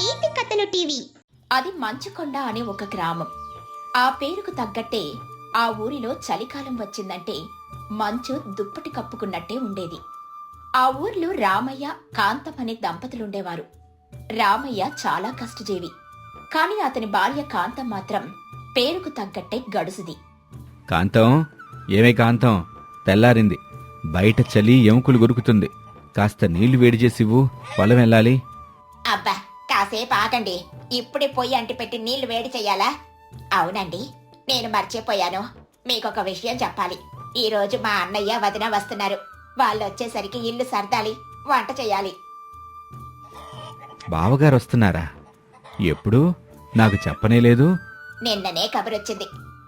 నీతి కథలు టీవీ. అది మంచుకొండ అనే ఒక గ్రామం. ఆ పేరుకు తగ్గట్టే ఆ ఊరిలో చలికాలం వచ్చిందంటే మంచు దుప్పటి కప్పుకున్నట్టే ఉండేది. ఆ ఊర్లో రామయ్య కాంతం అనే దంపతులుండేవారు. రామయ్య చాలా కష్టజీవి. కాని అతని భార్య కాంతం మాత్రం పేరుకు తగ్గట్టే గడుసుది. కాంతం? ఏమే కాంతం? తెల్లారింది. బయట చలి ఎముకలు గురుకుతుంది. కాస్త నీళ్ళు వేడి చేసివ్వు. పొలం వెళ్ళాలి. అబ్బా! కాసేపు ఆగండి. ఇప్పుడే పొయ్యి అంటి పెట్టి నీళ్ళు వేడి చెయ్యాలా అవునండి. నేను మర్చిపోయాను. మీకొక విషయం చెప్పాలి. ఈ రోజు మా అన్నయ్య వదిన వస్తున్నారు. వాళ్ళు వచ్చేసరికి ఇల్లు సర్దాలి. వంట చేయాలి. బావగారు వస్తున్నారా? ఎప్పుడు? నాకు చెప్పనే లేదు. నిన్ననే కబురొచ్చింది.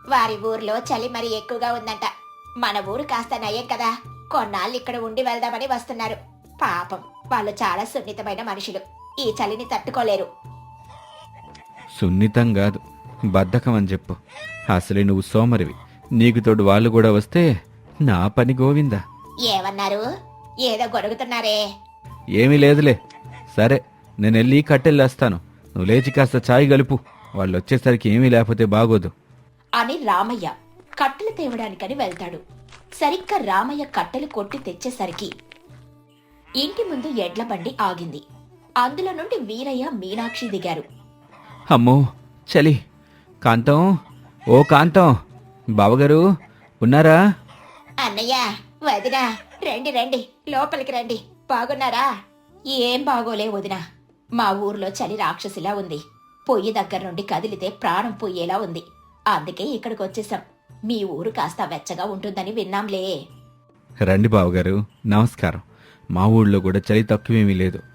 వారి ఊర్లో చలి మరి ఎక్కువగా ఉందంట. మన ఊరు కాస్త నయం కదా. కొన్నాళ్ళు ఇక్కడ ఉండి వెళ్దామని వస్తున్నారు. పాపం వాళ్ళు చాలా సున్నితమైన మనుషులు. ఈ చలిని తట్టుకోలేరు. సున్నితం కాదు. బద్ధకం అని చెప్పు. అసలే నువ్వు సోమరివి. నీకు తోడు వాళ్ళు కూడా వస్తే నా పని గోవిందా? ఏమన్నారు? ఏదో గొరుగుతున్నారే ఏమీ లేదులే. సరే నేను వెళ్ళి కట్టెళ్ళేస్తాను నువ్వు లేచి కాస్త చాయ్ గలుపు వాళ్ళు వచ్చేసరికి ఏమీ లేకపోతే బాగోదు. అని రామయ్య కట్టెలు తేవడానికని వెళ్తాడు. సరిగ్గా రామయ్య కట్టెలు కొట్టి తెచ్చేసరికి ఇంటి ముందు ఎడ్ల బండి ఆగింది. అందులో నుండి వీరయ్య మీనాక్షి దిగారు. అమ్మో చలి. కాంతం ఓ కాంతం బావగారు ఉన్నారా? అన్నయ్య వదినా రండి రండి లోపలికి రండి. బాగున్నారా? ఏం బాగోలే వదినా. మా ఊర్లో చలి రాక్షసిలా ఉంది. పొయ్యి దగ్గర నుండి కదిలితే ప్రాణం పొయ్యేలా ఉంది. అందుకే ఇక్కడికి వచ్చేసాం మీ ఊరు కాస్త వెచ్చగా ఉంటుందని విన్నాంలే. రండి బావగారు నమస్కారం. మా ఊళ్ళో కూడా చలి తక్కువేమీ లేదు.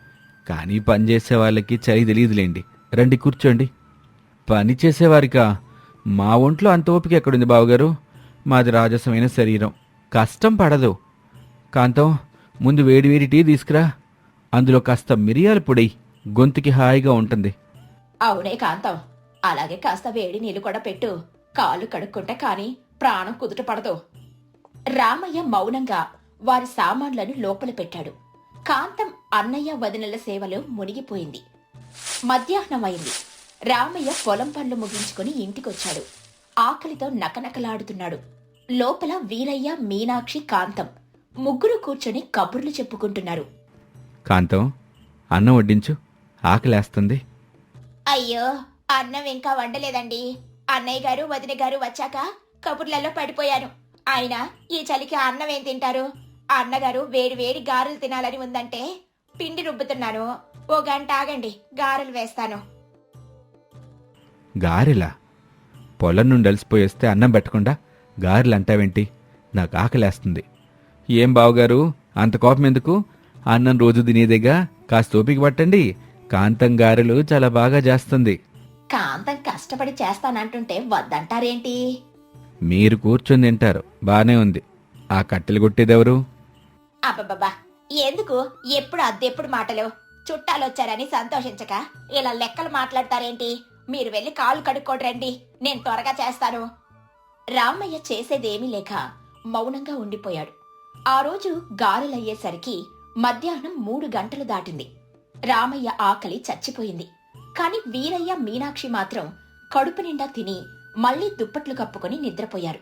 కానీ పని చేసే వాళ్ళకి చలి తెలియదులేండి. రండి కూర్చోండి. పని చేసేవారికా? మా ఒంట్లో అంత ఓపిక ఎక్కడుంది బావగారు? మాది రాజసమైన శరీరం. కష్టం పడదు. కాంతం ముందు వేడి వేడి టీ తీసుకురా. అందులో కాస్త మిరియాల పొడి గొంతుకి హాయిగా ఉంటుంది. అవునే కాంతం. అలాగే కాస్త వేడి నీళ్ళు కూడా పెట్టు. కాళ్ళు కడుక్కుంటే కానీ ప్రాణం కుదుట పడదు. రామయ్య మౌనంగా వారి సామాన్లను లోపల పెట్టాడు. కాంతం అన్నయ్య వదినల సేవలో మునిగిపోయింది. మధ్యాహ్నం అయింది రామయ్య పొలం పనులు ముగించుకుని ఇంటికొచ్చాడు. ఆకలితో నకనకలాడుతున్నాడు. లోపల వీరయ్య మీనాక్షి కాంతం ముగ్గురు కూర్చొని కబుర్లు చెప్పుకుంటున్నారు. కాంతం అన్నం వడ్డించు. ఆకలేస్తుంది. అయ్యో అన్నం ఇంకా వండలేదండి. అన్నయ్య గారు వదిన గారు వచ్చాక కబుర్లలో పడిపోయాను. ఆయన ఈ చలికి అన్నం ఏం తింటారు? అన్నగారు వేడి వేడి గారెలు తినాలని ఉందంటే పిండి రుబ్బుతున్నాను. ఓ గంట ఆగండి గారెలు వేస్తాను. గారెలా? పొలం నుండి అలసిపోయేస్తే అన్నం పెట్టకుండా గారెలు అంటావేంటి నాకు ఆకలేస్తుంది. ఏం బావగారు? అంత కోపం ఎందుకు? అన్నం రోజు తినేదేగా? కాస్త ఓపిక పట్టండి. కాంతం గారెలు చాలా బాగా చేస్తుంది. కాంతం కష్టపడి చేస్తానంటుంటే వద్దంటారేంటి? మీరు కూర్చొని తింటారు. బానే ఉంది. ఆ కట్టెలు కొట్టేదెవరు? అబ్బబ్బబ్బా ఎందుకు? ఎప్పుడు అద్దెప్పుడు మాటలు చుట్టాలొచ్చారని సంతోషించక. ఇలా లెక్కలు మాట్లాడతారేంటి? మీరు వెళ్ళి కాలు కడుక్కోడు రండి. నేను త్వరగా చేస్తాను. రామయ్య చేసేదేమీ లేక మౌనంగా ఉండిపోయాడు. ఆ రోజు గాలులయ్యేసరికి మధ్యాహ్నం మూడు గంటలు దాటింది. రామయ్య ఆకలి చచ్చిపోయింది. కాని వీరయ్య మీనాక్షి మాత్రం కడుపు నిండా తిని మళ్ళీ దుప్పట్లు కప్పుకొని నిద్రపోయారు.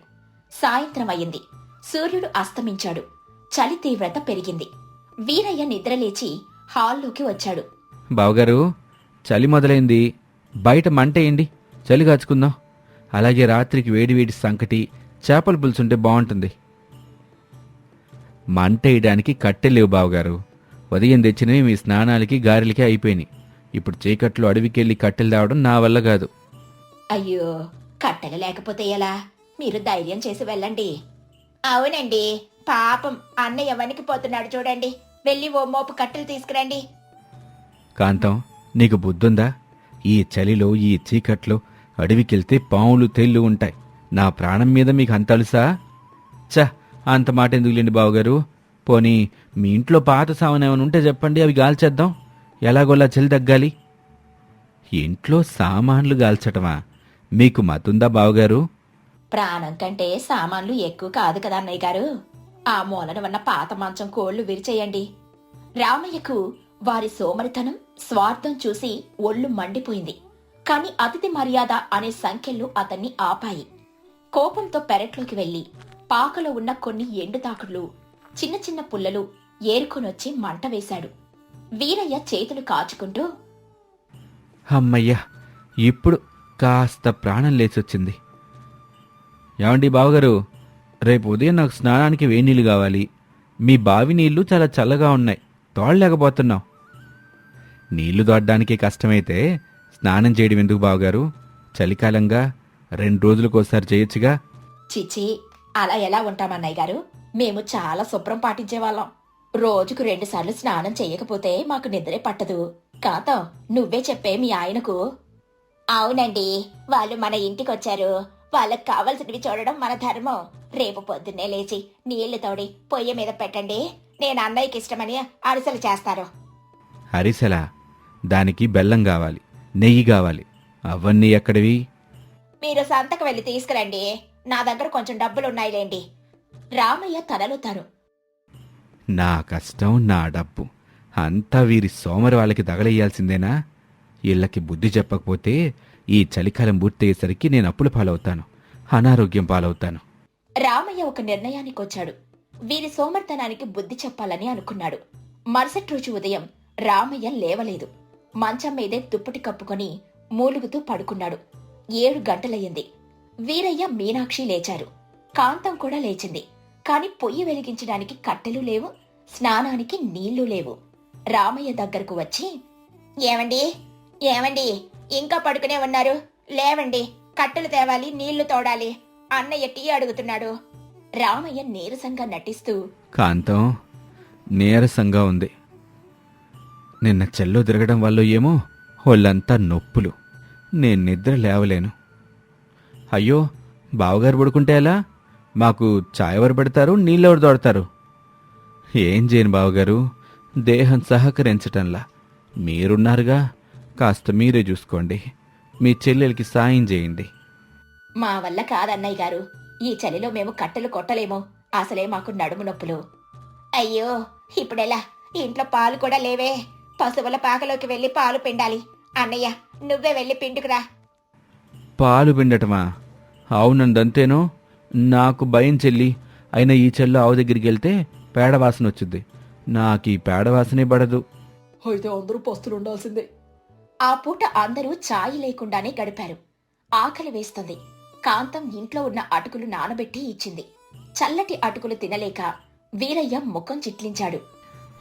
సాయంత్రం అయింది సూర్యుడు అస్తమించాడు. చలి తీవ్రత పెరిగింది. వీరయ్య నిద్రలేచి హాల్లోకి వచ్చాడు. బావగారు చలి మొదలైంది. బయట మంటేయండి చలి కాచుకుందాం. అలాగే రాత్రికి వేడివేడి సంకటి చేపల పులుసుంటే బాగుంటుంది మంట వేయడానికి కట్టెలేవు బావగారు. ఉదయం తెచ్చినవి మీ స్నానాలకి గారెలకి అయిపోయినాయి. ఇప్పుడు చీకట్లో అడవికెళ్ళి కట్టెలు తేవడం నా వల్ల కాదు. అయ్యో కట్టెలు లేకపోతే ఎలా? మీరు ధైర్యం చేసి వెళ్ళండి. అవునండి. పాపం అన్నయ్య వణికిపోతున్నాడు చూడండి. వెళ్ళి ఓ మోపు కట్టెలు తీసుకురండి. కాంతం నీకు బుద్ధుందా? ఈ చలిలో ఈ చీకట్లో అడవికెళ్తే పాములు తేళ్ళు ఉంటాయి. నా ప్రాణం మీద మీకు అంత అలుసా? చ అంత మాట ఎందుకులేండి బావగారు? పోనీ మీ ఇంట్లో పాత సామాన్ ఏమైనా ఉంటే చెప్పండి అవి గాల్చేద్దాం. ఎలాగోలా చలి తగ్గాలి. ఇంట్లో సామాన్లు గాల్చటమా? మీకు మతుందా బావగారు? ప్రాణం కంటే సామాన్లు ఎక్కువ కాదు కదా అన్నయ్య గారు. ఆ మూలన ఉన్న పాత మంచం కోళ్ళు విరిచేయండి. రామయ్యకు వారి సోమరితనం స్వార్థం చూసి ఒళ్ళు మండిపోయింది. కాని అతిథి మర్యాద అనే సంఖ్యలు అతన్ని ఆపాయి. కోపంతో పెరట్లోకి వెళ్ళి పాకలో ఉన్న కొన్ని ఎండుతాకుళ్ళు చిన్న చిన్న పుల్లలు ఏరుకొనొచ్చి మంట వేశాడు. వీరయ్య చేతులు కాచుకుంటూ అమ్మయ్యా ఇప్పుడు కాస్త ప్రాణం లేచొచ్చింది. ఏమండి బావగారు? రేపు ఉదయం నాకు స్నానానికి వేడి నీళ్ళు కావాలి. మీ బావి నీళ్ళు చాలా చల్లగా ఉన్నాయి. తోడలేకపోతున్నాం నీళ్ళు దొడ్డానికి కష్టమైతే స్నానం చేయడం ఎందుకు బావగారు? చలికాలంగా రెండు రోజులకోసారి చేయొచ్చుగా? చిచి అలా ఎలా ఉంటామన్నయ్య గారు? మేము చాలా శుభ్రం పాటించేవాళ్ళం. రోజుకు రెండుసార్లు స్నానం చెయ్యకపోతే మాకు నిద్రే పట్టదు. కాంతం నువ్వే చెప్పే మీ ఆయనకు. అవునండి వాళ్ళు మన ఇంటికొచ్చారు. వాళ్ళకి కావలసినవి చూడడం మన ధర్మం. రేపు పొద్దున్నే లేచి నీళ్ళు తోడి పొయ్యి మీద పెట్టండి. నేను అన్నయ్యకి ఇష్టమని అరిసెలు చేస్తారు. అరిసెలా? దానికి బెల్లం కావాలి నెయ్యి కావాలి. అవన్నీ ఎక్కడివి? మీరు సంతకు వెళ్ళి తీసుకురండి. నా దగ్గర కొంచెం డబ్బులున్నాయిలేండి. రామయ్య తనలో తను. నా కష్టం నా డబ్బు. అంతా వీరి సోమరి వాళ్ళకి తగలయ్యాల్సిందేనా? వీళ్ళకి బుద్ధి చెప్పకపోతే ఈ చలికాలం పూర్తయ్యేసరికి నేను అప్పుల పాలవుతాను. అనారోగ్యం పాలవుతాను. రామయ్య ఒక నిర్ణయానికి వచ్చాడు వీరి సోమర్తనానికి బుద్ధి చెప్పాలని అనుకున్నాడు. మరుసటి రోజు ఉదయం రామయ్య లేవలేదు. మంచం మీదే దుప్పటి కప్పుకొని మూలుగుతూ పడుకున్నాడు. ఏడు గంటలయ్యింది. వీరయ్య మీనాక్షి లేచారు. కాంతం కూడా లేచింది. కాని పొయ్యి వెలిగించడానికి కట్టెలు లేవు స్నానానికి నీళ్ళు లేవు. రామయ్య దగ్గరకు వచ్చి ఏమండి? ఏమండి? ఇంకా పడుకునే ఉన్నారు. లేవండి కట్టెలు తేవాలి నీళ్ళు తోడాలి. అన్నయ్య టీ అడుగుతున్నాడు. రామయ్య నీరసంగా నటిస్తూ కాంతం నీరసంగా ఉంది. నిన్న చెల్లు తిరగడం వల్ల ఏమో ఒళ్ళంతా నొప్పులు. నేను నిద్ర లేవలేను. అయ్యో బావగారు పడుకుంటే ఎలా? మాకు చాయ్ ఎవరు పెడతారు నీళ్ళెవరు తోడతారు? ఏం చేయను బావగారు దేహం సహకరించటంలా. మీరున్నారుగా. కాస్త మీరే చూసుకోండి. మీ చెల్లెలకి సాయం చేయండి. మా వల్ల కాదన్నయ్య గారు. ఈ చలిలో మేము కట్టెలు కొట్టలేము. అసలే మాకు నడుము నొప్పులు. అయ్యో ఇప్పుడెలా? ఇంట్లో పాలు కూడా లేవే. పశువుల పాకలోకి వెళ్ళి పాలు పిండాలి. అన్నయ్య నువ్వే వెళ్ళి పిండుకురా పాలు పిండటమా? అవునందంతేనో. నాకు భయం చెల్లి. అయినా ఈ చెల్లు ఆవు దగ్గరికి వెళ్తే పేడవాసన వచ్చింది. నాకు ఈ పేడవాసనే పడదు. అయితే అందరూ పస్తులు ఉండాల్సిందే ఆ పూట అందరూ చాయ్ లేకుండానే గడిపారు. ఆకలి వేస్తుంది. కాంతం ఇంట్లో ఉన్న అటుకులు నానబెట్టి ఇచ్చింది. చల్లటి అటుకులు తినలేక వీరయ్య ముఖం చిట్లించాడు.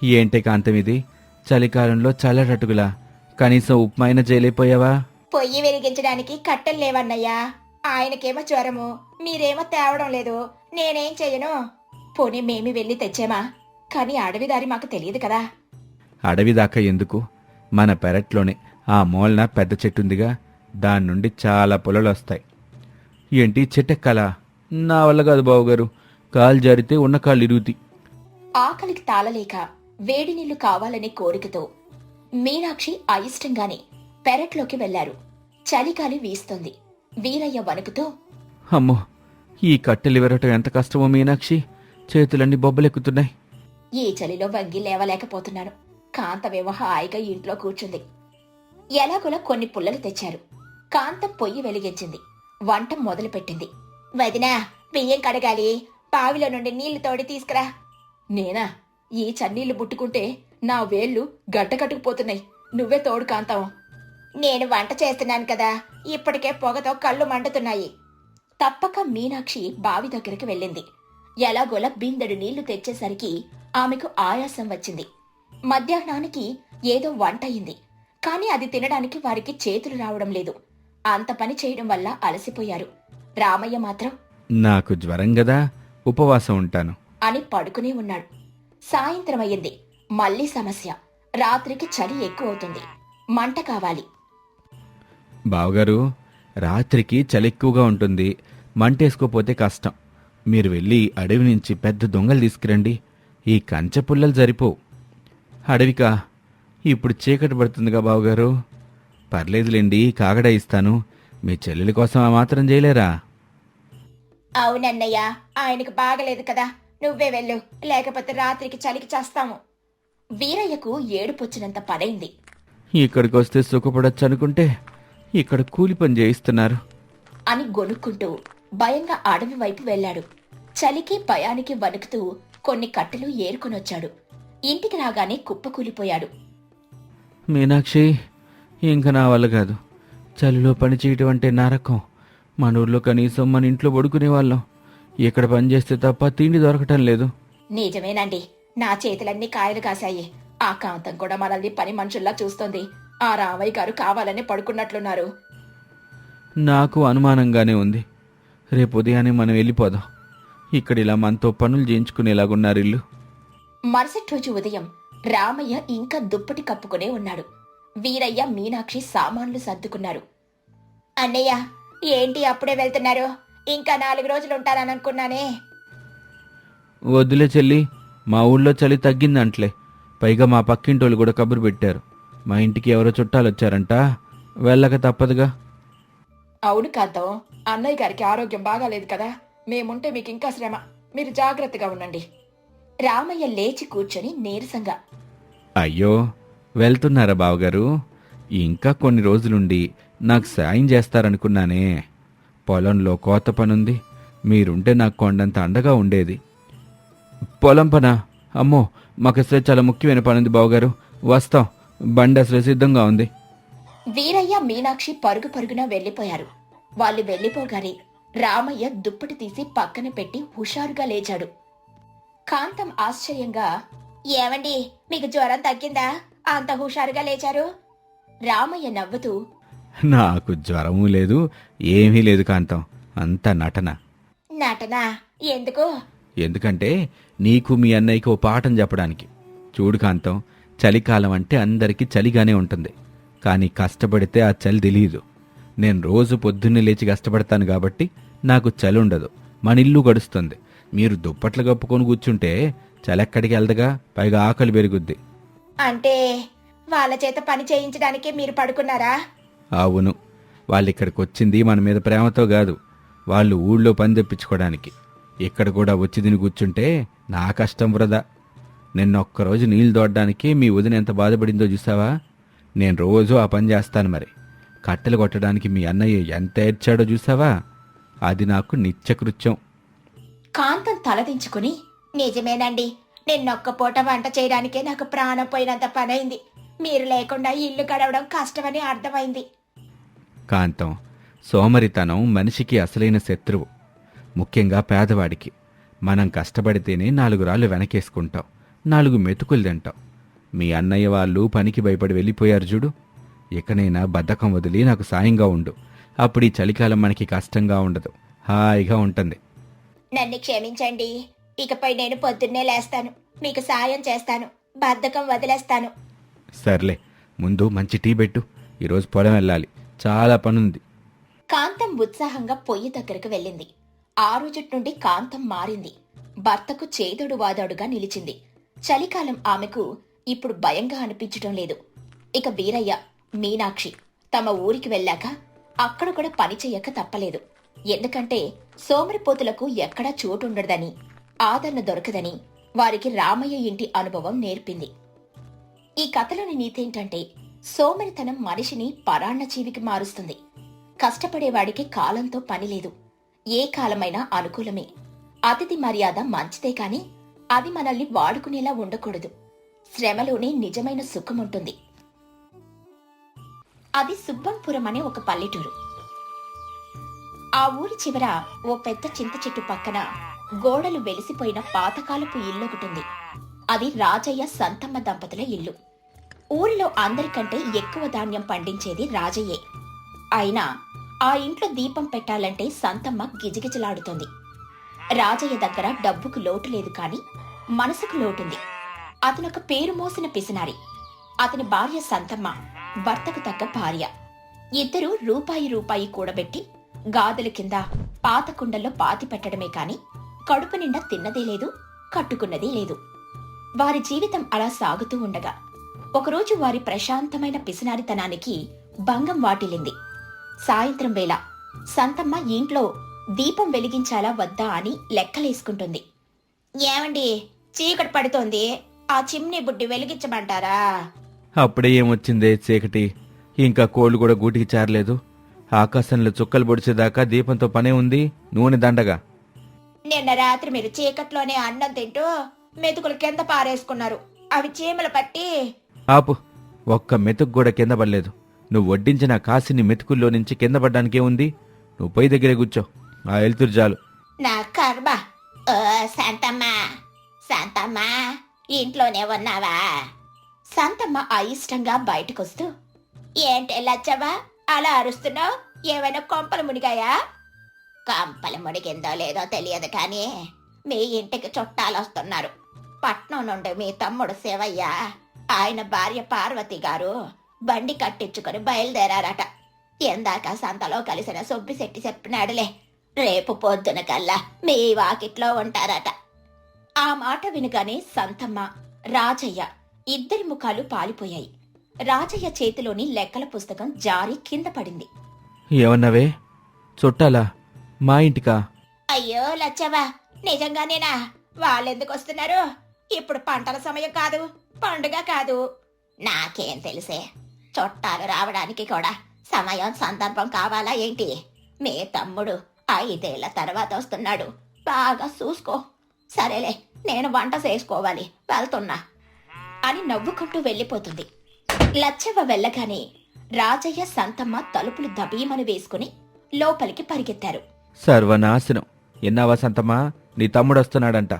ఏంటే కాంతం ఇది? చలికాలంలో చల్లటట్టుగులా కనీసం ఉప్మా అయినా చేయలేకపోయావా? పొయ్యి వెలిగించడానికి కట్టెలు లేవన్నయ్యా. ఆయనకేమో జ్వరము. మీరేమో తేవడం లేదు. నేనేం చెయ్యను పోనీ మేమి వెళ్ళి తెచ్చామా? కానీ అడవి దారి మాకు తెలియదు కదా. అడవి దాకా ఎందుకు? మన పెరట్లోనే. ఆ మూలన పెద్ద చెట్టుందిగా. దాని నుండి చాలా పొలలు వస్తాయి. ఏంటి చెట్టెక్కలా నా వల్ల కాదు బావుగారు. కాలు జారితే ఉన్న కాళ్ళు ఇరుగుతాయి. ఆకలికి తాళలేక వేడి నీళ్ళు కావాలనే కోరికతో మీనాక్షి అయిష్టంగానే పెరట్లోకి వెళ్ళారు చలిగాలి వీస్తోంది. వీరయ్య వణుకుతో అమ్మో ఈ కట్టెలు విరటం ఎంత కష్టమో మీనాక్షి. చేతులన్నీ బొబ్బలెక్కుతున్నాయి. ఈ చలిలో వంగి లేవలేకపోతున్నాను. కాంతమేమో హాయిగా ఇంట్లో కూర్చుంది. ఎలాగోలా కొన్ని పుల్లలు తెచ్చారు. కాంతం పొయ్యి వెలిగించింది. వంట మొదలుపెట్టింది. వదినా బియ్యం కడగాలి. బావిలో నుండి నీళ్ళు తోడి తీసుకురా. నేనా ఈ చన్నీళ్ళు బుట్టుకుంటే నా వేళ్ళు గడ్డకట్టుకుపోతున్నాయి. నువ్వే తోడు కాంతం. నేను వంట చేస్తున్నాను కదా. ఇప్పటికే పొగతో కళ్ళు మండుతున్నాయి. తప్పక మీనాక్షి బావి దగ్గరికి వెళ్ళింది. ఎలాగోలా బిందెడు నీళ్ళు తెచ్చేసరికి ఆమెకు ఆయాసం వచ్చింది. మధ్యాహ్నానికి ఏదో వంట అయింది కాని అది తినడానికి వారికి చేతులు రావడం లేదు. అంత పని చేయడం వల్ల అలసిపోయారు. రామయ్య మాత్రం నాకు జ్వరం గదా ఉపవాసం ఉంటాను. అని పడుకునే ఉన్నాడు. సాయంత్రం అయ్యింది. మళ్ళీ సమస్య. రాత్రికి చలి ఎక్కువ అవుతుంది. మంట కావాలి. బావగారు రాత్రికి చలి ఎక్కువగా ఉంటుంది. మంటేసుకోపోతే కష్టం. మీరు వెళ్ళి అడవి నుంచి పెద్ద దొంగలు తీసుకురండి. ఈ కంచె పుల్లలు సరిపోవు. అడవికా? ఇప్పుడు చీకటి పడుతుందిగా బావగారు. పర్లేదులేండి కాగడా ఇస్తాను. మీ చెల్లెల కోసం ఆ మాత్రం చేయలేరా? అవునన్నయ్య ఆయనకు బాగలేదు కదా. నువ్వే వెళ్ళు లేకపోతే రాత్రికి చలికి చేస్తాము. వీరయ్యకు ఏడుపొచ్చినంత పనైంది. ఇక్కడికి వస్తే సుఖపడొచ్చు అనుకుంటే ఇక్కడ కూలి పని చేయిస్తున్నారు. అని గొనుక్కుంటూ భయంగా అడవి వైపు వెళ్ళాడు. చలికి భయానికి వణుకుతూ కొన్ని కట్టెలు ఏరుకొనొచ్చాడు. ఇంటికి రాగానే కుప్పకూలిపోయాడు. మీనాక్షి ఇంక నా వల్ల కాదు. చలిలో పని చేయటం అంటే నరకం. మన ఊర్లో కనీసం మన ఇంట్లో పడుకునే వాళ్ళం. ఇక్కడ పని చేస్తే తప్ప తిండి దొరకటం లేదు. నిజమేనండి. నా చేతులన్నీ కాయలు కాశాయి. ఆ కాంతం కూడా మనల్ని పని మనుషుల్లా చూస్తోంది. ఆ రామయ్య గారు కావాలని పడుకున్నట్లున్నారు. నాకు అనుమానంగానే ఉంది. రేపు ఉదయాన్నే మనం వెళ్ళిపోదాం. ఇక్కడ ఇలా మనతో పనులు చేయించుకునేలాగున్నారు ఇల్లు. మరుసటి రోజు ఉదయం రామయ్య ఇంకా దుప్పటి కప్పుకునే ఉన్నాడు. వీరయ్య మీనాక్షి సామాన్లు సర్దుకున్నారు. అన్నయ్య ఏంటి అప్పుడే వెళ్తున్నారు? ఇంకా నాలుగు రోజులు ఉంటానని అనుకున్నానే వద్దులే చెల్లి మా ఊళ్ళో చలి తగ్గిందంట్లే. పైగా మా పక్కింటోళ్ళు కూడా కబురు పెట్టారు. మా ఇంటికి ఎవరో చుట్టాలు వచ్చారంట వెళ్ళక తప్పదుగా. అవును కాంతం అన్నయ్య గారికి ఆరోగ్యం బాగాలేదు కదా. మేముంటే మీకు ఇంకా శ్రమ. మీరు జాగ్రత్తగా ఉండండి. రామయ్య లేచి కూర్చొని నీరసంగా అయ్యో వెళ్తున్నారా బావగారు? ఇంకా కొన్ని రోజులుండి నాకు సాయం చేస్తారనుకున్నానే. పొలంలో కోత పనుంది మీరుంటే నాకు కొండంత అండగా ఉండేది. పొలం పనా? అమ్మో మాకు అసలు చాలా ముఖ్యమైన పనుంది బావగారు. వస్తాం బండి అసలు సిద్ధంగా ఉంది. వీరయ్య మీనాక్షి పరుగు పరుగున వెళ్ళిపోయారు వాళ్ళు వెళ్ళిపోగానే రామయ్య దుప్పటి తీసి పక్కన పెట్టి హుషారుగా లేచాడు. కాంతం ఆశ్చర్యంగా ఏమండి మీకు జ్వరం తగ్గిందా? అంత హుషారుగా లేచారు? రామయ్య నవ్వుతూ నాకు జ్వరము లేదు ఏమీ లేదు కాంతం. అంతా నటన. నటనా? ఎందుకు? ఎందుకంటే నీకు మీ అన్నయ్యకి ఓ పాఠం చెప్పడానికి. చూడు కాంతం చలికాలం అంటే అందరికీ చలిగానే ఉంటుంది. కానీ కష్టపడితే ఆ చలి తెలియదు. నేను రోజు పొద్దున్నే లేచి కష్టపడతాను కాబట్టి నాకు చలి ఉండదు. మన ఇల్లు గడుస్తుంది. మీరు దుప్పట్లు కప్పుకొని కూర్చుంటే చలి ఎక్కడికి వెళ్దగా పైగా ఆకలి పెరుగుద్ది. అంటే వాళ్ళ చేత పని చేయించడానికే మీరు పడుకున్నారా? అవును. వాళ్ళు ఇక్కడికి వచ్చింది మన మీద ప్రేమతో కాదు. వాళ్ళు ఊళ్ళో పని తెప్పించుకోవడానికి. ఇక్కడ కూడా వచ్చి తిని కూర్చుంటే నా కష్టం వృధా. నిన్న ఒక్కరోజు నీళ్ళు దోడడానికి మీ వదిన ఎంత బాధపడిందో చూసావా? నేను రోజు ఆ పని చేస్తాను మరి. కట్టెలు కొట్టడానికి మీ అన్నయ్య ఎంత ఏడ్చాడో చూసావా? అది నాకు నిత్యకృత్యం. కాంతం తలదించుకుని నిజమేనండి. నిన్నొక్క పూట వంట చేయడానికే నాకు ప్రాణం పోయినంత పనైంది. మీరు లేకుండా ఇల్లు గడవడం కష్టమని అర్థమైంది. కాంతం సోమరితనం మనిషికి అసలైన శత్రువు. ముఖ్యంగా పేదవాడికి. మనం కష్టపడితేనే నాలుగు రాళ్ళు వెనకేసుకుంటాం. నాలుగు మెతుకులు తింటాం. మీ అన్నయ్య వాళ్ళు పనికి భయపడి వెళ్ళిపోయారు చూడు. ఇకనైనా బద్ధకం వదిలి నాకు సాయంగా ఉండు. అప్పుడు ఈ చలికాలం మనకి కష్టంగా ఉండదు. హాయిగా ఉంటుంది. నన్ను క్షమించండి. ఇకపై నేను పొద్దున్నే లేస్తాను. మీకు సాయం చేస్తాను. బద్ధకం వదిలేస్తాను. సర్లే ముందు మంచి టీ పెట్టు. ఈరోజు పొలం వెళ్ళాలి. చాలా పనుంది. కాంతం ఉత్సాహంగా పొయ్యి దగ్గరకు వెళ్ళింది. ఆ రోజుటి నుండి కాంతం మారింది. భర్తకు చేదుడు వాదాడుగా నిలిచింది. చలికాలం ఆమెకు ఇప్పుడు భయంగా అనిపించటం లేదు. ఇక వీరయ్య మీనాక్షి తమ ఊరికి వెళ్ళాక అక్కడ కూడా పని చెయ్యక తప్పలేదు. ఎందుకంటే సోమరిపోతులకు ఎక్కడా చోటుండదని ఆదరణ దొరకదని వారికి రామయ్య ఇంటి అనుభవం నేర్పింది. ఈ కథలోని నీతేంటంటే సోమరితనం మనిషిని పరాన్న జీవికి మారుస్తుంది. కష్టపడేవాడికి కాలంతో పనిలేదు ఏ కాలమైనా అనుకూలమే. అతిథి మర్యాద మంచిదే కాని అది మనల్ని వాడుకునేలా ఉండకూడదు. శ్రమలోనే నిజమైన సుఖం ఉంటుంది అది సుబ్బంపురం అనే ఒక పల్లెటూరు. ఆ ఊరి చివర ఓ పెద్ద చింత చెట్టు పక్కన గోడలు వెలిసిపోయిన పాతకాలపు ఇల్లు ఇల్లొకటుంది అది రాజయ్య సంతమ్మ దంపతుల ఇల్లు. ఊరిలో అందరికంటే ఎక్కువ ధాన్యం పండించేది రాజయ్యే. అయినా ఆ ఇంట్లో దీపం పెట్టాలంటే సంతమ్మ గిజగిజలాడుతుంది. రాజయ్య దగ్గర డబ్బుకు లోటు లేదు కాని మనసుకు లోటుంది. అతనొక పేరు మోసిన పిసినారి. అతని భార్య సంతమ్మ భర్తకు తగ్గ భార్య. ఇద్దరూ రూపాయి రూపాయి కూడబెట్టి గాదెల కింద పాత కుండల్లో పాతి పెట్టడమే కాని కడుపు నిండా తిన్నదే లేదు కట్టుకున్నదే లేదు. వారి జీవితం అలా సాగుతూ ఉండగా ఒకరోజు వారి ప్రశాంతమైన పిసినారితనానికి భంగం వాటిల్లింది. సాయంత్రం వేళ సంతమ్మ ఇంట్లో దీపం వెలిగించాలా వద్దా అని లెక్కలేసుకుంటుంది. ఏమండి చీకటి పడుతోంది ఆ చిమ్నీ బుడ్డి వెలిగించమంటారా? అప్పుడే ఏమొచ్చిందే చీకటి? ఇంకా కోళ్ళు కూడా గూటికి చేరలేదు. ఆకాశంలో చుక్కలు పొడిచేదాకా దీపంతో పనే ఉంది. నూనె దండగా. నిన్న రాత్రి మీరు చీకట్లోనే అన్నం తింటూ మెతుకులు కింద పారేసుకున్నారు? అవి చీమలు పట్టి. ఆపు. ఒక్క మెతుకు కూడా కింద పడలేదు. నువ్వు వడ్డించిన కాసిని మెతుకుల్లో నుంచి కింద పడ్డానికే ఉంది. నువ్వు పొయ్యి దగ్గరే కూర్చో. ఆ వెళ్తురు చాలు. నా కర్మ. ఓ శాంతమ్మ. శాంతమ్మ ఇంట్లోనే ఉన్నావా? శాంతమ్మ అయిష్టంగా బయటకొస్తూ ఏంటి లచ్చవా అలా అరుస్తున్నావు? ఏమైనా కొంపలు మునిగాయా? కంపలు మునిగిందో లేదో తెలియదు కానీ మీ ఇంటికి చుట్టాలు వస్తున్నారు. పట్నం నుండి మీ తమ్ముడు శివయ్య ఆయన భార్య పార్వతి గారు బండి కట్టించుకొని బయలుదేరారట. ఎందాక సంతలో కలిసిన సొబ్బిశెట్టి చెప్పినాడులే రేపు పొద్దున కల్లా మీ వాకిట్లో ఉంటారట. ఆ మాట వినగానే సంతమ్మ రాజయ్య ఇద్దరి ముఖాలు పాలిపోయాయి. రాజయ్య చేతిలోని లెక్కల పుస్తకం జారి కింద పడింది. ఏమన్నావే? చుట్టాలా? మా ఇంటికా? అయ్యో లచ్చవా నిజంగానేనా? వాళ్ళెందుకు వస్తున్నారు? ఇప్పుడు పంటల సమయం కాదు పండుగ కాదు. నాకేం తెలిసే చుట్టాలు రావడానికి కూడా సమయం సందర్భం కావాలా ఏంటి? మీ తమ్ముడు ఐదేళ్ళ తర్వాత వస్తున్నాడు. బాగా చూసుకో. సరేలే నేను వంట చేసుకోవాలి వెళ్తున్నా అని నవ్వుకుంటూ వెళ్ళిపోతుంది. లచ్చవ్వ వెళ్ళగానే రాజయ్య సంతమ్మ తలుపులు దబీమని వేసుకుని లోపలికి పరిగెత్తారు. సర్వనాశనం. ఎన్నావా సంతమ్మా? నీ తమ్ముడు వస్తున్నాడంట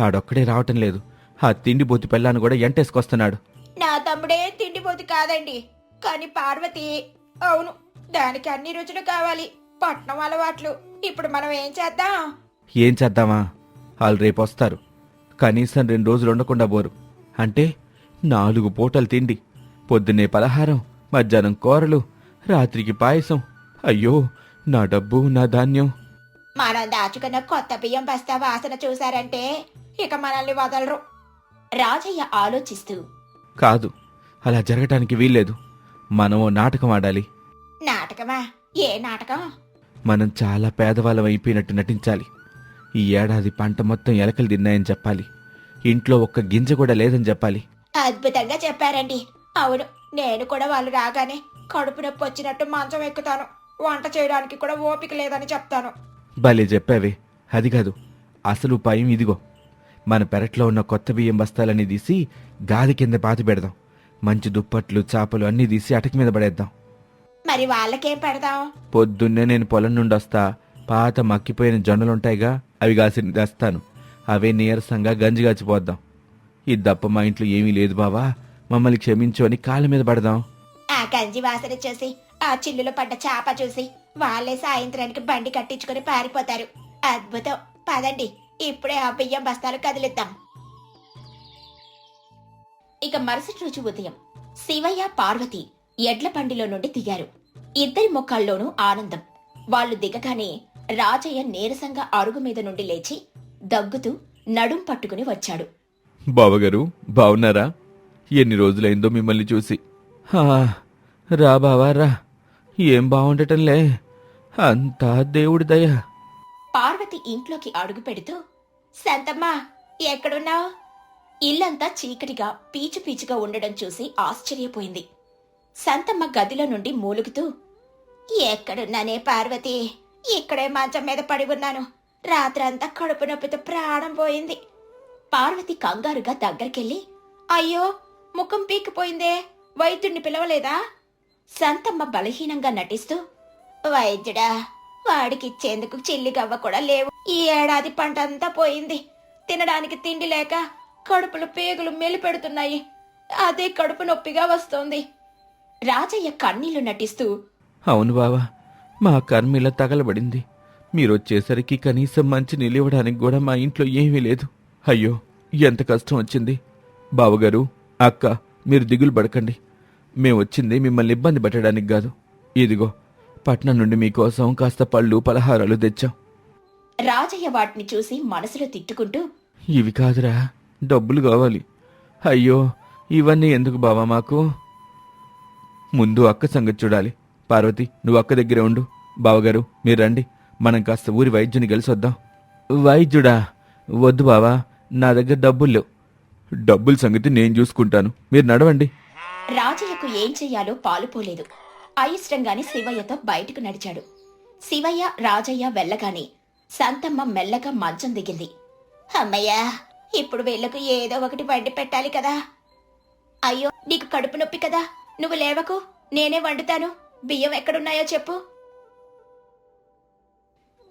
ఆడొక్కడే రావటం లేదు. ఆ తిండి బోతి పెళ్ళాన్ని కూడా ఎంటేసుకొస్తున్నాడు. నా తమ్ముడే తిండిపోతు కాదండి. కానీ పార్వతి అవును దానికి అన్ని రుచులు కావాలి. పట్నం అలవాట్లు. ఇప్పుడు మనం ఏం చేద్దాం? ఏం చేద్దామా? వాళ్ళు రేపు వస్తారు కనీసం రెండు రోజులు ఉండకుండా పోరు అంటే నాలుగు పూటలు తిండి పొద్దున్నే పలహారం మధ్యాహ్నం కూరలు రాత్రికి పాయసం. అయ్యో నా డబ్బు నా ధాన్యం. మనం దాచుకున్న కొత్త బియ్యం బస్తా వాసన చూశారంటే ఇక మనల్ని వదలరు. రాజయ్య ఆలోచిస్తూ. కాదు అలా జరగటానికి వీల్లేదు. మనం ఓ నాటకం ఆడాలి. నాటకమా? ఏ నాటకం? మనం చాలా పేదవాళ్ళం అయిపోయినట్టు నటించాలి. ఈ ఏడాది పంట మొత్తం ఎలకలు తిన్నాయని చెప్పాలి. ఇంట్లో ఒక్క గింజ కూడా లేదని చెప్పాలి. అద్భుతంగా చెప్పారండి. అవును నేను కూడా వాళ్ళు రాగానే కడుపు నొప్పి వచ్చినట్టు మంచం ఎక్కుతాను. వంట చేయడానికి కూడా ఓపిక లేదని చెప్తాను. భలే చెప్పావే. అది కాదు. అసలు ఉపాయం ఇదిగో. మన పెరట్లో ఉన్న కొత్త బియ్యం బస్తాలన్నీ తీసి గాది కింద పాతి పెడదాం. మంచి దుప్పట్లు చాపలు అన్నీ తీసి అటక మీద పడేద్దాం. మరి వాళ్ళకేం పెడదాం పొద్దున్నే నేను పొలం నుండి వస్తా. పాత మక్కిపోయిన జొన్నలుంటాయిగా అవి కాసి తెస్తాను. అవే నీరసంగా గంజిగాచిపోద్దాం. ఇది తప్ప మా ఇంట్లో ఏమీ లేదు బావా. మమ్మల్ని క్షమించు అని కాళ్ళ మీద పడదాం. ఆ గంజి వాసన చూసి ఆ చిల్లులో పడ్డ చాప చూసి వాళ్ళే సాయంత్రానికి బండి కట్టించుకుని పారిపోతారు. అద్భుతం. పదండి ఇప్పుడే ఆ బియ్యం బస్తాలు కదిలిద్దాం. ఇక మరుసటి రోజు ఉదయం శివయ్య పార్వతి ఎడ్ల బండిలో నుండి దిగారు. ఇద్దరి ముఖాల్లోనూ ఆనందం. వాళ్ళు దిగగానే రాజయ్య నీరసంగా అరుగు మీద నుండి లేచి దగ్గుతూ నడుం పట్టుకుని వచ్చాడు. బావగారు బావున్నారా? ఎన్ని రోజులైందో మిమ్మల్ని చూసి. హా, రా బావా రా. ఏం బాగుండటంలే అంతా దేవుడి దయ. పార్వతి ఇంట్లోకి అడుగు పెడుతూ శాంతమ్మా ఎక్కడున్నావు? ఇల్లంతా చీకటిగా పీచు పీచుగా ఉండడం చూసి ఆశ్చర్యపోయింది. శాంతమ్మ గదిలో నుండి మూలుగుతూ ఎక్కడున్నానే పార్వతి? ఇక్కడే మంచం మీద పడి ఉన్నాను. రాత్రంతా కడుపు నొప్పితో ప్రాణం పోయింది. పార్వతి కంగారుగా దగ్గరికెళ్ళి అయ్యో ముఖం పీకిపోయిందే. వైద్యుణ్ణి పిలవలేదా? సంతమ్మ బలహీనంగా నటిస్తూ వైద్యుడా వాడికిచ్చేందుకు చిల్లిగవ్వ కూడా లేవు. ఈ ఏడాది పంట అంతా పోయింది. తినడానికి తిండి లేక కడుపులో పేగులు మెలిపెడుతున్నాయి. అదే కడుపు నొప్పిగా వస్తోంది. రాజయ్య కన్నీళ్ళు నటిస్తూ అవును బావా మా కర్మిల తగలబడింది. మీరొచ్చేసరికి కనీసం మంచి నిలివడానికి కూడా మా ఇంట్లో ఏమీ లేదు. అయ్యో ఎంత కష్టం వచ్చింది. బావగారు అక్క మీరు దిగులు పడకండి. మేము వచ్చింది మిమ్మల్ని ఇబ్బంది పెట్టడానికి కాదు. ఇదిగో పట్నం నుండి మీకోసం కాస్త పళ్ళు పలహారాలు తెచ్చాం. రాజయ్య వాటిని చూసి మనసులో తిట్టుకుంటూ ఇవి కాదురా డబ్బులు కావాలి. అయ్యో ఇవన్నీ ఎందుకు బావా మాకు? ముందు అక్క సంగతి చూడాలి. పార్వతి నువ్వు అక్క దగ్గరే ఉండు. బావగారు మీరు రండి. మనం కాస్త ఊరి వైద్యుని కలిసి వద్దాం వైద్యుడా వద్దు బావా నా దగ్గర డబ్బులు లేవు. డబ్బుల సంగతి నేను చూసుకుంటాను. మీరు నడవండి. రాజయ్యకు ఏం చెయ్యాలో పాలుపోలేదు అయిష్టంగానే శివయ్యతో బయటకు నడిచాడు. శివయ్య రాజయ్య వెళ్ళగానే సంతమ్మ మెల్లగా మంచం దిగింది. అమ్మయ్యా ఇప్పుడు వీళ్ళకు ఏదో ఒకటి వండి పెట్టాలి కదా. అయ్యో నీకు కడుపు నొప్పి కదా. నువ్వు లేవకు నేనే వండుతాను. బియ్యం ఎక్కడున్నాయో చెప్పు.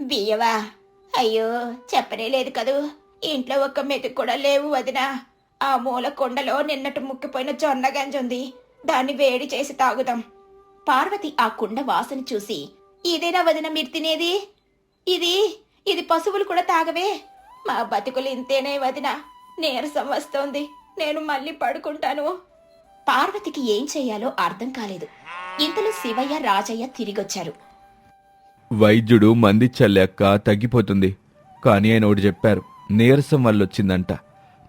బియ్యవా అయ్యో చెప్పనే లేదు కదూ. ఇంట్లో ఒక్క మెతుకు కూడా లేవు వదినా. ఆ మూల కొండలో నిన్నటి ముక్కిపోయిన జొన్న గంజి ఉంది. దాన్ని వేడి చేసి తాగుదాం. పార్వతి ఆ కుండ వాసన చూసి ఇదేనా వదిన మీరు తినేది? ఇది ఇది పశువులు కూడా తాగవే. మా బతుకులు ఇంతేనే వదిన. నీరసం వస్తోంది. నేను మళ్ళీ పడుకుంటాను. పార్వతికి ఏం చేయాలో అర్థం కాలేదు. ఇంతలో శివయ్య రాజయ్య తిరిగొచ్చారు. వైద్యుడు మంది చల్లాక తగ్గిపోతుంది. కానీ ఆయన ఒకటి చెప్పారు నీరసం వల్ల వచ్చిందంట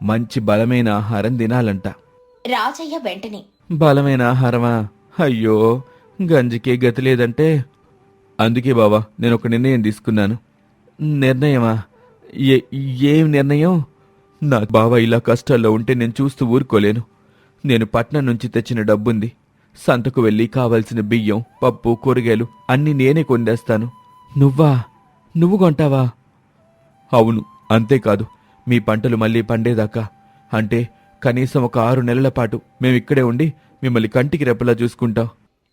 మంచి బలమైన ఆహారం తినాలంట. రాజయ్య వెంటనే బలమైన ఆహారమా? అయ్యో గంజికే గతి లేదంటే. అందుకే బావా నేను ఒక నిర్ణయం తీసుకున్నాను. నిర్ణయమా? ఏ ఏం నిర్ణయం? నా బావ ఇలా కష్టాల్లో ఉంటే నేను చూస్తూ ఊరుకోలేను. నేను పట్నం నుంచి తెచ్చిన డబ్బుంది. సంతకు వెళ్ళి కావలసిన బియ్యం పప్పు కూరగాయలు అన్నీ నేనే కొండేస్తాను నువ్వా? నువ్వు కొంటావా? అవును అంతేకాదు. మీ పంటలు మళ్ళీ పండేదాకా. అంటే కనీసం ఒక ఆరు నెలల పాటు మేమిక్కడే ఉండి మిమ్మల్ని కంటికి రెప్పలా చూసుకుంటాం.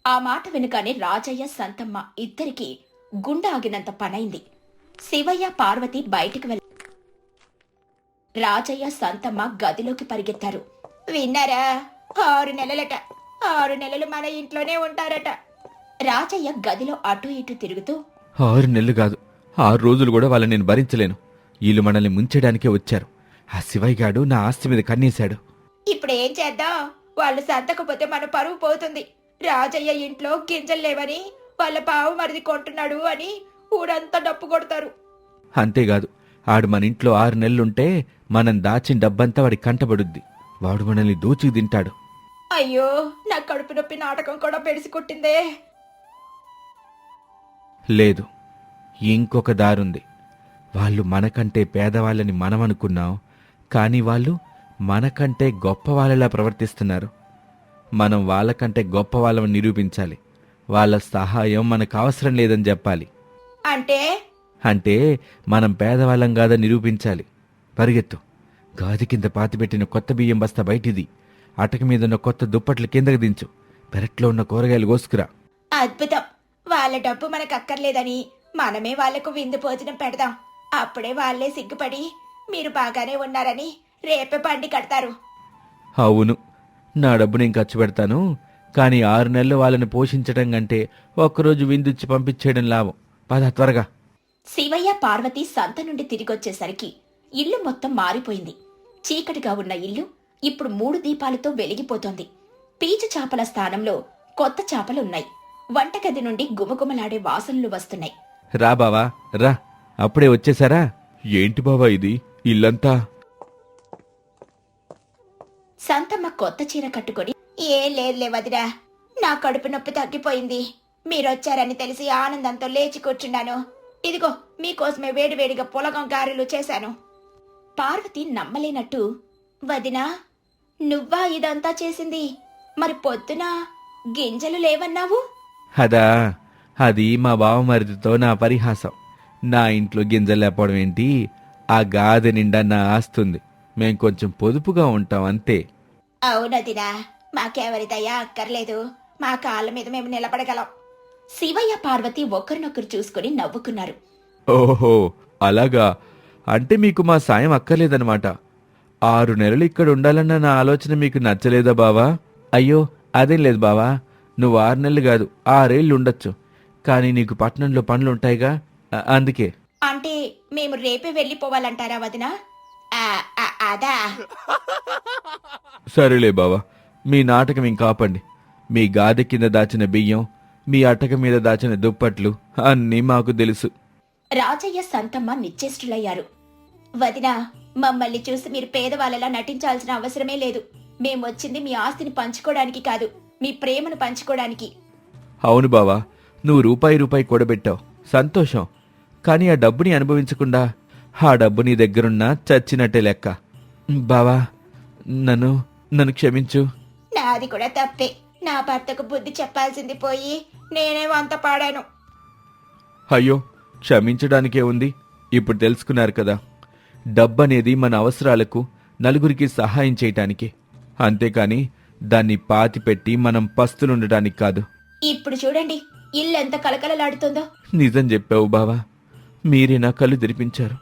ఆ మాట వెనుకనే రాజయ్య సంతమ్మ ఇద్దరికి గుండె ఆగినంత పనైంది. శివయ్య పార్వతి బయటికి వెళ్ళ రాజయ్య సంతమ్మ గదిలోకి పరిగెత్తారు. విన్నారా? ఆరు నెలలట. ఆరు నెలలు మన ఇంట్లోనే ఉంటారట. రాజయ్య గదిలో అటు ఇటు తిరుగుతూ ఆరు నెలలు కాదు. ఆరు రోజులు కూడా వాళ్ళని నేను భరించలేను. వీళ్ళు మనల్ని ముంచడానికే వచ్చారు. ఆ శివయ్య గాడు నా ఆస్తి మీద కన్నేశాడు. ఇప్పుడు ఏం చేద్దాం? వాళ్ళు సర్దకపోతే మన పరువు పోతుంది. రాజయ్య ఇంట్లో గింజలు లేవని వాళ్ళ పావు మరిది కొంటున్నాడు అని ఊరంతా డప్పు కొడతారు. అంతేకాదు ఆడు మన ఇంట్లో ఆరు నెలలుంటే మనం దాచిన డబ్బంతా వాడి కంటబడుద్ది. వాడు మనల్ని దోచుకు తింటాడు. అయ్యో నా కడుపు నొప్పి నాటకం కూడా పెడిసి కొట్టిందే. లేదు ఇంకొక దారుంది. వాళ్ళు మనకంటే పేదవాళ్ళని మనం అనుకున్నాం కానీ వాళ్ళు మనకంటే గొప్ప వాళ్ళలా ప్రవర్తిస్తున్నారు. మనం వాళ్ళకంటే గొప్ప వాళ్ళని నిరూపించాలి. వాళ్ళ సహాయం మనకు అవసరం లేదని చెప్పాలి. అంటే? అంటే మనం పేదవాళ్ళం కాదని నిరూపించాలి. పరిగెత్తు. గాది కింద పాతిపెట్టిన కొత్త బియ్యం బస్తా బయటిది. అటక మీద ఉన్న కొత్త దుప్పట్లు కిందకి దించు. పెరట్లో ఉన్న కూరగాయలు కోసుకురా. అద్భుతం! వాళ్ళ డబ్బు మనకు అక్కర్లేదని మనమే వాళ్ళకు విందు భోజనం పెడదాం. అప్పుడే వాళ్ళే సిగ్గుపడి మీరు బాగానే ఉన్నారని రేపే బండి కడతారు. అవును నా డబ్బు నేను ఖర్చు పెడతాను. కానీ ఆరు నెలలు వాళ్ళని పోషించడం కంటే ఒక్కరోజు విందుచ్చి పంపించేయడం లాభం. పద త్వరగా. శివయ్య పార్వతి సంత నుండి తిరిగొచ్చేసరికి ఇల్లు మొత్తం మారిపోయింది. చీకటిగా ఉన్న ఇల్లు ఇప్పుడు మూడు దీపాలతో వెలిగిపోతోంది. పీచు చాపల స్థానంలో కొత్త చాపలున్నాయి వంటగది నుండి గుమగుమలాడే వాసనలు వస్తున్నాయి. రా బావా రా. అప్పుడే వచ్చేసారా? ఏంటి బావా ఇది? ఇల్లంతా? సంతమ్మ కొత్త చీర కట్టుకొని ఏం లేదులే వదిరా నా కడుపు నొప్పి తగ్గిపోయింది. మీరొచ్చారని తెలిసి ఆనందంతో లేచి కూర్చున్నాను. ఇదిగో మీకోసమే వేడివేడిగా పులగం గారెలు చేశాను. పార్వతి నమ్మలేనట్టు వదినా నువ్వా ఇదంతా చేసింది? మరి పొద్దున గింజలు లేవన్నావు? అదా అది మా బావమరిదితో నా పరిహాసం. నా ఇంట్లో గింజలు లేపడం ఏంటి? ఆ గాది నిండా నా ఆస్తుంది. మేం కొంచెం పొదుపుగా ఉంటాం అంతే. అవునదినా మాకెవరిదయ్యా అక్కర్లేదు. మా కాళ్ళ మీద మేము నిలబడగలం. శివయ్య పార్వతి ఒకరినొకరు చూసుకుని నవ్వుకున్నారు. ఓహో అలాగా. అంటే మీకు మా సాయం అక్కర్లేదన్నమాట. ఆరు నెలలు ఇక్కడ ఉండాలన్న నా ఆలోచన మీకు నచ్చలేదా బావా? అయ్యో అదేం లేదు బావా. నువ్వు ఆరు నెలలు కాదు ఆరేళ్ళు ఉండొచ్చు. కానీ నీకు పట్టణంలో పనులు ఉంటాయిగా అ- అందుకే. అంటే మేము రేపే వెళ్ళిపోవాలంటారా వదినా? ఆ, ఆ, అదా? సరేలే బావా మీ నాటకం ఇంకా ఆపండి. మీ గాది కింద దాచిన బియ్యం మీ అటక మీద దాచిన దుప్పట్లు అన్నీ మాకు తెలుసు. రాజయ్య సంతమ్మ నిశ్చేష్టులయ్యారు. వదినా మమ్మల్ని చూసి మీరు పేదవాళ్ళలా నటించాల్సిన అవసరమే లేదు. మేమొచ్చింది మీ ఆస్తిని పంచుకోవడానికి కాదు మీ ప్రేమను పంచుకోవడానికి. అవును బావా నువ్వు రూపాయి రూపాయి కూడబెట్టావు. సంతోషం. కానీ ఆ డబ్బుని అనుభవించకుండా ఆ డబ్బు నీ దగ్గరున్నా చచ్చినట్టే లెక్క. బావా నన్ను నన్ను క్షమించు. నాది కూడా తప్పే. నా భర్తకు బుద్ధి చెప్పాల్సింది పోయి నేనే వంత పాడాను. అయ్యో క్షమించడానికే ఉంది. ఇప్పుడు తెలుసుకున్నారు కదా. డబ్బనేది మన అవసరాలకు నలుగురికి సహాయం చేయటానికి. అంతేకాని దాన్ని పాతిపెట్టి మనం పస్తులుండటానికి కాదు. ఇప్పుడు చూడండి ఇల్లు ఎంత కలకలలాడుతుందో నిజం చెప్పావు బావా. మీరే నా కళ్ళు తెరిపించారు.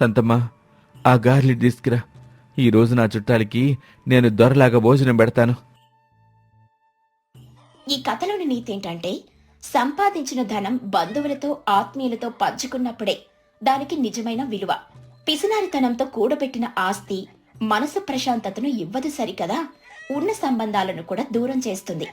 సంతమ్మా ఆ గార్లి తీసుకురా. ఈ రోజు నా చుట్టాలకి నేను దొరలాగా భోజనం పెడతాను. ఈ కథలోని నీతి ఏంటంటే సంపాదించిన ధనం బంధువులతో ఆత్మీయులతో పంచుకున్నప్పుడే దానికి నిజమైన విలువ. పిసినారితనంతో కూడబెట్టిన ఆస్తి మనసు ప్రశాంతతను ఇవ్వదు సరికదా ఉన్న సంబంధాలను కూడా దూరం చేస్తుంది.